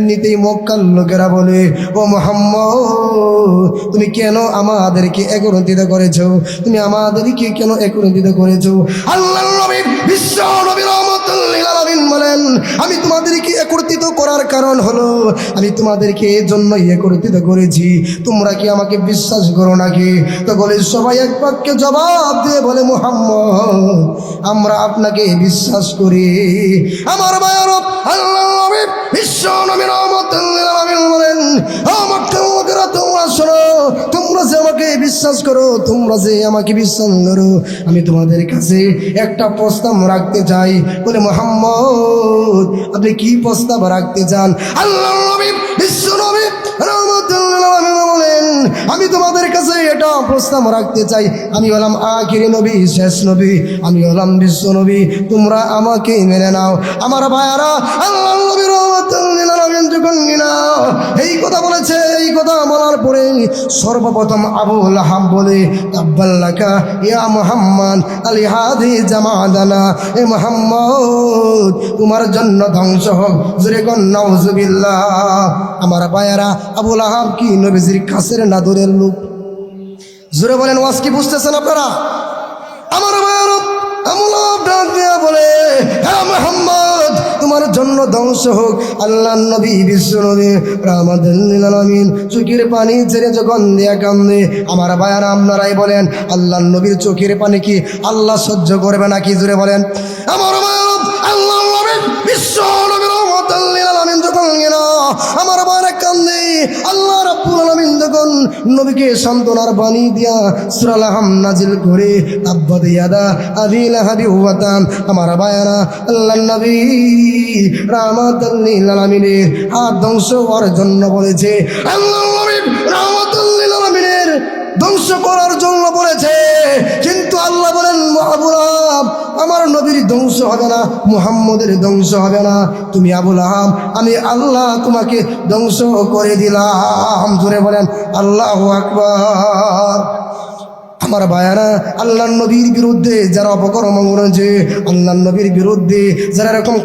এমনিতেই লোকেরা বলে, ও মোহাম্মদ, তুমি কেন আমাদেরকে করেছ? তুমি আমাদেরকে কেন করেছ? আল্লাহ বিশ্ব আমি তোমাদেরকে একত্রিত করার কারণ হলো, আমি তোমাদেরকে এই জন্যই একত্রিত করেছি। তোমরা কি আমাকে বিশ্বাস করো নাকি? তো বলে, সবাই এক বাক্যে জবাব দিয়ে বলে, মোহাম্মদ, আমরা আপনাকে বিশ্বাস করি। আমার মায়ের বিশ্বাস করো, তোমরা যে আমাকে বিশ্বাস করো, আমি তোমাদের কাছে একটা প্রস্তাব রাখতে চাই। বলে, মোহাম্মদ, আপনি কি প্রস্তাব রাখতে চান? আল্লাহ আমি তোমাদের কাছে এটা প্রস্তাব রাখতে চাই। আমি হলাম আখিরি নবী, শেষ নবী। আমি হলাম বিশ্ব নবী। তোমরা আমাকে মেনে নাও। আমার ভাইয়ারা, আল্লাহ নবী রহমতুল্লিল সর্বপ্রথম আবু লাহাব বলে, তাব্বাল্লাকা ইয়া মোহাম্মদ, আলী হাদি জামাদানা, এ মোহাম্মদ, তোমার জন্য ধ্বংস হোক। জুরে কন আমার বায়ারা আবু লাহাব কি নবীজির কাছের নাদুরের লোক? জুরে বলেন, ওয়াজ কি বুঝতেছেন আপনারা? জন্য ধ্বংস হোক। আল্লাহ নবী, বিশ্ব নবী রামাদিন চোখের পানি ছেড়ে যখন দেয়া কান্দে আমার ভাইয়ার, আপনারাই বলেন আল্লাহ নবীর চোখের পানি কি আল্লাহ সহ্য করবে নাকি? জুড়ে বলেন। আমার নবীকে সান্ত্বনার বাণী দিয়া সূরা লাহাম নাজিল করে তাব্বাত ইয়াদা আবি লাহাবি ওয়াতাম আমার বায়ানা আল্লাহ নবী রাহমাতুল্লিল আলামিনের হাত ধ্বংস হওয়ার জন্য বলেছে আল্লাহ নবী রাহমাতুল্লিল আলামিনের। ধ্বংস করার জন্য বলেছে, কিন্তু আল্লাহ বলেন নবীর ধ্বংস হবে না, মুহাম্মদের ধ্বংস হবে না। তুমি আবুল আহাম আমি আল্লাহ তোমাকে ধ্বংস করে দিলাম। জোরে বলেন, আল্লাহ আকবার। আমার ভাইয়ারা আল্লাহ নবীর বিরুদ্ধে যারা অপকর্ম করেছে আল্লাহ নবীর বিরুদ্ধে যারা এরকম